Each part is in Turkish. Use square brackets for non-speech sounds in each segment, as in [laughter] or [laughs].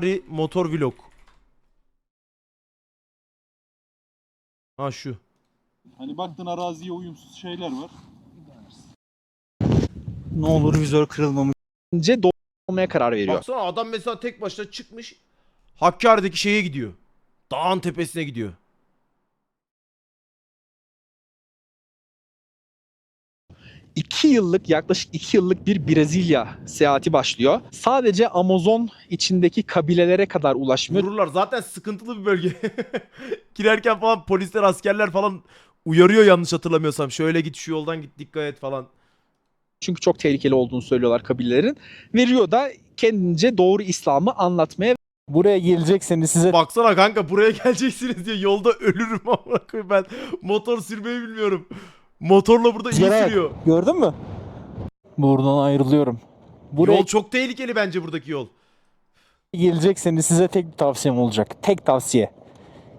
Ferrari motor vlog. Ha şu. Hani baktın araziye uyumsuz şeyler var. Ne olur vizör kırılmamış. Önce olmaya karar veriyor. Baksana adam mesela tek başına çıkmış. Hakkari'deki şeye gidiyor. Dağın tepesine gidiyor. İki yıllık yaklaşık iki yıllık bir Brezilya seyahati başlıyor. Sadece Amazon içindeki kabilelere kadar ulaşmıyor. Vururlar. Zaten sıkıntılı bir bölge. [laughs] Girerken falan polisler, askerler falan uyarıyor yanlış hatırlamıyorsam. Şöyle git şu yoldan git dikkat et falan. Çünkü çok tehlikeli olduğunu söylüyorlar kabilelerin. Veriyor da kendince doğru İslam'ı anlatmaya Buraya gelecekseniz size Baksana kanka buraya [laughs] geleceksiniz diye yolda ölürüm amına koyayım ben. Motor sürmeyi bilmiyorum. Motorla burada iyi Güzel. sürüyor. Gördün mü? Buradan ayrılıyorum. Buraya Yol çok tehlikeli bence buradaki yol. gelecekseniz size tek bir tavsiyem olacak. Tek tavsiye.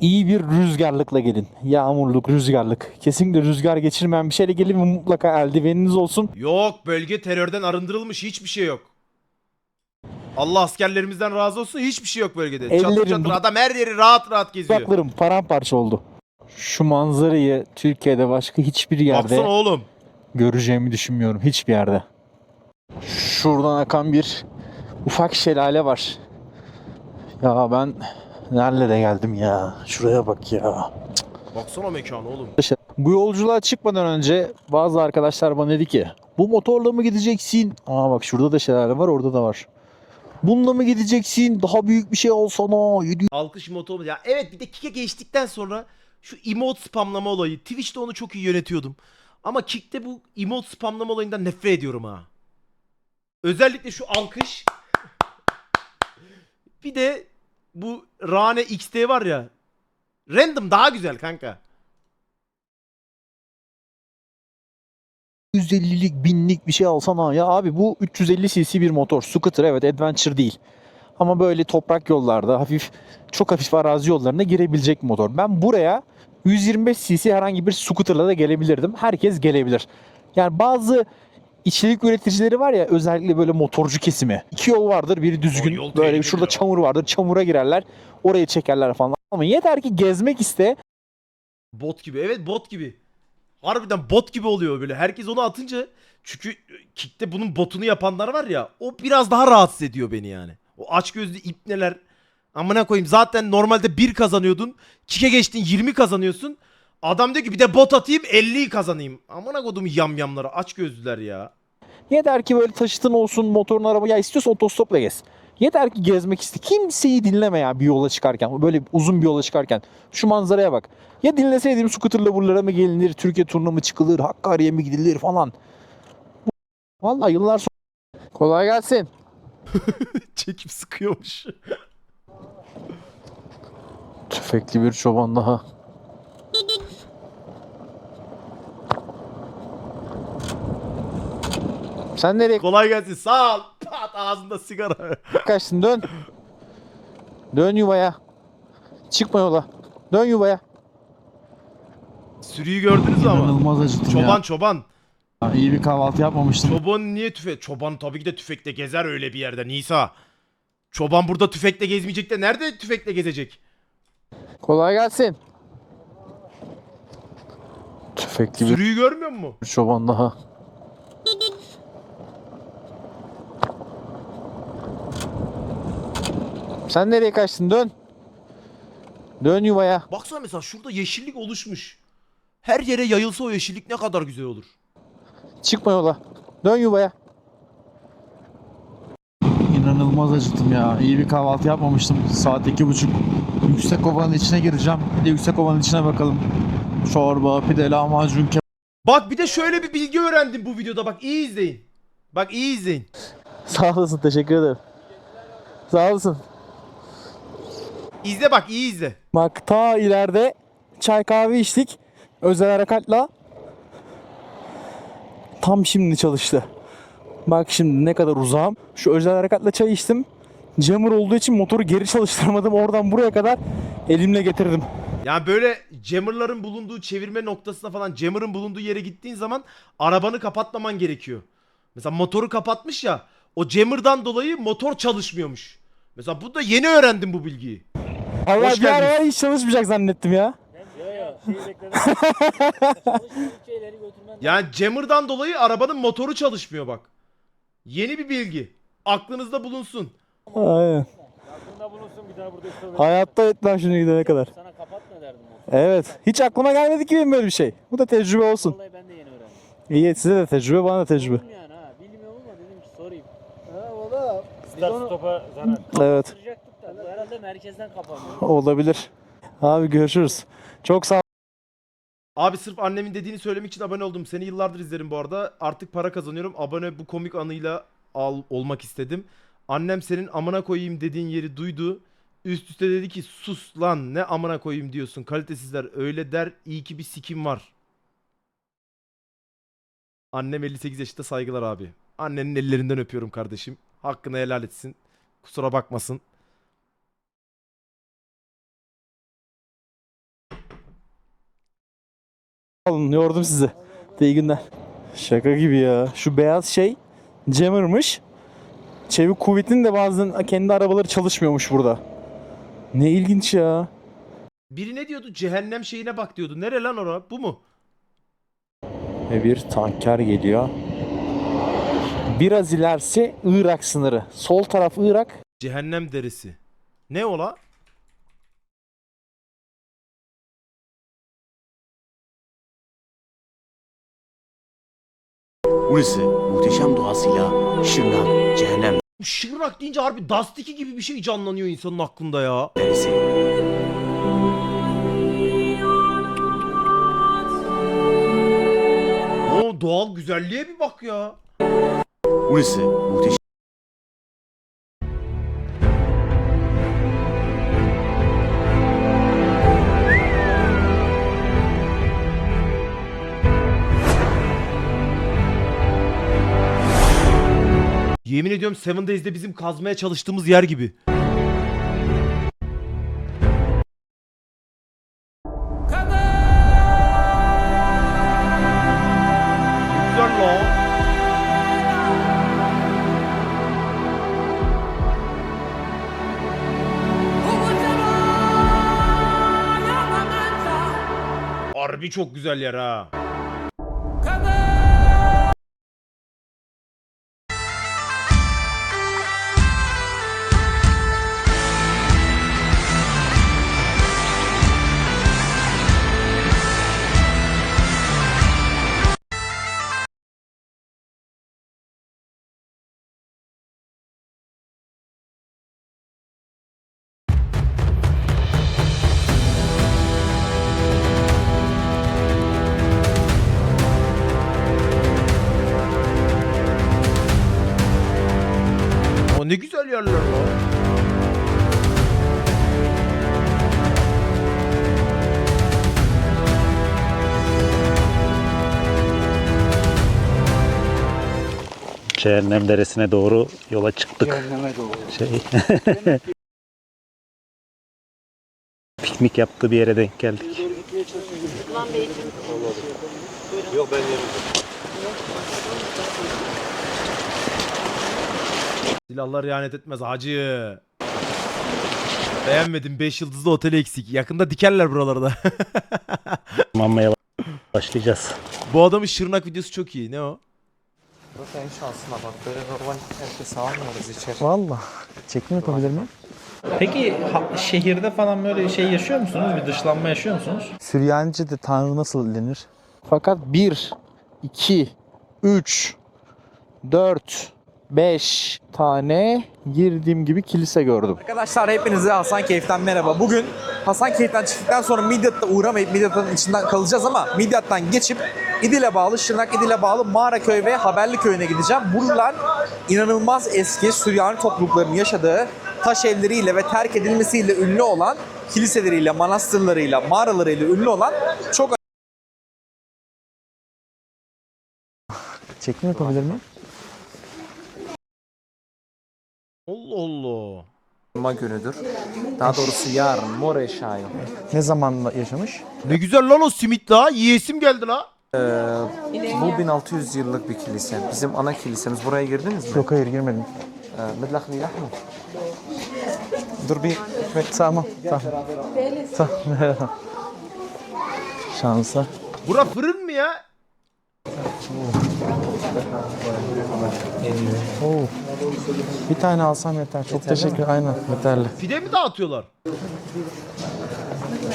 İyi bir rüzgarlıkla gelin. Yağmurluk, rüzgarlık. Kesinlikle rüzgar geçirmeyen bir şeyle gelin ve mutlaka eldiveniniz olsun. Yok bölge terörden arındırılmış hiçbir şey yok. Allah askerlerimizden razı olsun hiçbir şey yok bölgede. çatır Ellerim, çatır bu- adam her yeri rahat rahat geziyor. Dudaklarım paramparça oldu. Şu manzarayı Türkiye'de başka hiçbir yerde Baksana oğlum. göreceğimi düşünmüyorum. Hiçbir yerde. Şuradan akan bir ufak şelale var. Ya ben nerelere geldim ya? Şuraya bak ya. Baksana mekanı oğlum. Bu yolculuğa çıkmadan önce bazı arkadaşlar bana dedi ki bu motorla mı gideceksin? Aa bak şurada da şelale var orada da var. Bununla mı gideceksin? Daha büyük bir şey alsana. 700 Alkış motoru. Ya evet bir de Kick'e geçtikten sonra şu emote spamlama olayı. Twitch'te onu çok iyi yönetiyordum. Ama Kick'te bu emote spamlama olayından nefret ediyorum ha. Özellikle şu alkış. Bir de bu Rane XT var ya. Random daha güzel kanka. 150'lik binlik bir şey alsana. Ya abi bu 350 cc bir motor. Scooter evet adventure değil. Ama böyle toprak yollarda hafif çok hafif arazi yollarına girebilecek motor. Ben buraya 125 cc herhangi bir scooterla da gelebilirdim. Herkes gelebilir. Yani bazı içerik üreticileri var ya özellikle böyle motorcu kesimi. İki yol vardır biri düzgün. Yol böyle şurada ya. çamur vardır. Çamura girerler. Orayı çekerler falan. Ama yeter ki gezmek iste. Bot gibi. Evet bot gibi. Harbiden bot gibi oluyor böyle. Herkes onu atınca çünkü Kick'te bunun botunu yapanlar var ya o biraz daha rahatsız ediyor beni yani. O açgözlü ipneler amına koyayım zaten normalde 1 kazanıyordun. Kick'e geçtin 20 kazanıyorsun. Adam diyor ki bir de bot atayım 50'yi kazanayım. Amına kodum yamyamları açgözlüler ya. Yeter ki böyle taşıtın olsun motorun araba. Ya istiyorsan otostopla gez. Yeter ki gezmek iste. Kimseyi dinleme ya bir yola çıkarken. Böyle uzun bir yola çıkarken. Şu manzaraya bak. Ya dinleseydim scooterla buralara mı gelinir, Türkiye turuna mı çıkılır, Hakkari'ye mi gidilir falan. Vallahi yıllar sonra. Kolay gelsin. [laughs] Çekip sıkıyormuş. Tüfekli bir çoban daha. Sen nereye Kolay gelsin sağ ol. Pat ağzında sigara. kaçtın? Dön. Dön yuvaya. Çıkma yola. Dön yuvaya. Sürüyü gördünüz mü ama? İnanılmaz acıktım Çoban ya. İyi bir kahvaltı yapmamıştım. Çoban niye tüfek? Çoban tabii ki de tüfekle gezer öyle bir yerde Nisa. Çoban burada tüfekle gezmeyecek de nerede tüfekle gezecek? Kolay gelsin. Tüfekli bir Sürüyü görmüyor musun? çoban daha. Sen nereye kaçtın? Dön. Dön yuvaya. Baksana mesela şurada yeşillik oluşmuş. Her yere yayılsa o yeşillik ne kadar güzel olur. Çıkma yola. Dön yuvaya. İnanılmaz acıktım ya. İyi bir kahvaltı yapmamıştım. Saat iki buçuk. Yüksek ovanın içine gireceğim. Bir de yüksek ovanın içine bakalım. Çorba, pide, lahmacun, kebap. Bak bir de şöyle bir bilgi öğrendim bu videoda bak iyi izleyin. Bak iyi izleyin. Sağ olasın. Teşekkür ederim. Sağ olasın. İzle bak iyi izle. Bak ta ileride çay kahve içtik. Özel harekatla. Tam şimdi çalıştı. Bak şimdi ne kadar uzağım. Şu özel harekatla çay içtim. Jammer olduğu için motoru geri çalıştırmadım. Oradan buraya kadar elimle getirdim. Yani böyle jammerların bulunduğu çevirme noktasına falan jammer'ın bulunduğu yere gittiğin zaman arabanı kapatmaman gerekiyor. Mesela motoru kapatmış ya o jammer'dan dolayı motor çalışmıyormuş. Mesela bu da yeni öğrendim bu bilgiyi. Allah bir ara hiç çalışmayacak zannettim ya. [laughs] Yani jammer'dan dolayı arabanın motoru çalışmıyor bak. Yeni bir bilgi. Aklınızda bulunsun. Aynen. Hayatta etmem şimdi gidene kadar. Sana kapatma derdim. Evet. Hiç aklıma gelmedi ki benim böyle bir şey. Bu da tecrübe olsun. Vallahi ben de yeni öğrendim. İyi size de tecrübe bana da tecrübe. Bilmiyorum yani ha. Bilmiyorum ama dedim ki sorayım. Ha valla. Start stopa zarar. Evet. Kapatacaktık da bu herhalde merkezden kapanıyor. Olabilir. Abi görüşürüz. Çok sağ Abi sırf annemin dediğini söylemek için abone oldum. Seni yıllardır izlerim bu arada. Artık para kazanıyorum. Abone bu komik anıyla al olmak istedim. Annem senin amına koyayım dediğin yeri duydu. Üst üste dedi ki sus lan ne amına koyayım diyorsun. Kalitesizler öyle der. İyi ki bir sikim var. Annem 58 yaşında saygılar abi. Annenin ellerinden öpüyorum kardeşim. Hakkını helal etsin. Kusura bakmasın. Olun. Yordum sizi. İyi günler. Şaka gibi ya. Şu beyaz şey jammer'mış. Çevik kuvvetin de bazen kendi arabaları çalışmıyormuş burada. Ne ilginç ya. Biri ne diyordu? Cehennem şeyine bak diyordu. Nere lan ora? Bu mu? Ve bir tanker geliyor. Biraz ilerisi Irak sınırı. Sol taraf Irak. Cehennem derisi. Ne ola? Burası muhteşem doğasıyla Şırnak Cehennem Şırnak deyince harbi Dust 2 gibi bir şey canlanıyor insanın aklında ya. Deresi. O doğal güzelliğe bir bak ya. Burası muhteşem Yemin ediyorum Seven Days'de bizim kazmaya çalıştığımız yer gibi. Güzel. Harbi çok güzel yer ha. O yerler lan. Cehennem Deresi'ne doğru yola çıktık. Şey. [laughs] Piknik yaptığı bir yere denk geldik. Silahlar ihanet etmez hacı. Beğenmedim 5 yıldızlı otel eksik. Yakında dikerler buralarda. [laughs] Tırmanmaya başlayacağız. Bu adamın Şırnak videosu çok iyi. Ne o? Burası en şansına bak. Böyle normal herkes almıyoruz içeri. Valla. Çekim yapabilir miyim? Peki ha- şehirde falan böyle şey yaşıyor musunuz? Bir dışlanma yaşıyor musunuz? Süryanice'de Tanrı nasıl denir? Fakat 1, 2, 3, 4, 5 tane girdiğim gibi kilise gördüm. Arkadaşlar hepinize Hasan Keyif'ten merhaba. Bugün Hasan Keyif'ten çıktıktan sonra Midyat'ta uğramayıp Midyat'ın içinden kalacağız ama Midyat'tan geçip İdil'e bağlı, Şırnak İdil'e bağlı Mağaraköy ve Haberli Köyü'ne gideceğim. Buralar inanılmaz eski Süryani topluluklarının yaşadığı taş evleriyle ve terk edilmesiyle ünlü olan kiliseleriyle, manastırlarıyla, mağaralarıyla ünlü olan çok Çekim yapabilir miyim? Allah. Cuma günüdür. Daha doğrusu yarın Moreş ayı. Ne zaman yaşamış? Ne güzel lan o simit la. Yiyesim geldi la. Bu 1600 yıllık bir kilise. Bizim ana kilisemiz. Buraya girdiniz mi? Yok hayır girmedim. Ee, Medlakli Lahmi. Dur bir tamam tamam. Tamam. Şansa. Bura fırın mı ya? Oo. Bir tane alsam yeter. Çok teşekkür. Aynen yeterli. Pide mi dağıtıyorlar?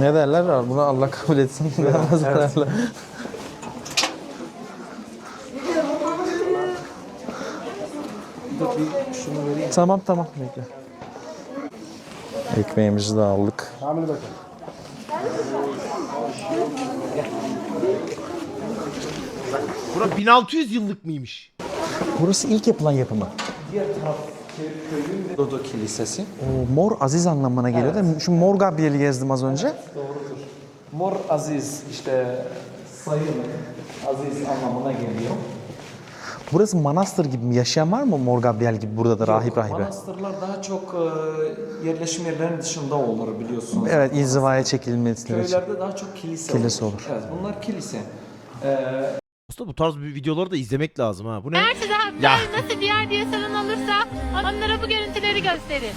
Ne derler? Bunu Allah kabul etsin. [laughs] Demez herhalde. Tamam tamam bekle. Ekmeğimizi de aldık. Bura 1600 yıllık mıymış? Burası ilk yapılan yapımı. Dodo Kilisesi. O mor aziz anlamına geliyor değil mi? Şu mor Gabriel'i gezdim az önce. Mor Aziz işte sayın Aziz anlamına geliyor. Burası manastır gibi mi? Yaşayan var mı Mor Gabriel gibi burada da rahip rahibe? Manastırlar daha çok e, yerleşim yerlerinin dışında olur biliyorsunuz. Evet, inzivaya çekilmesi için. Köylerde daha çok kilise, Kilise olur. Evet bunlar kilise. Aslında bu tarz bir videoları da izlemek lazım ha. Bu ne? Eğer size Ya. Hakkari nasıl bir yer diye sorun olursa onlara bu görüntüleri gösterin.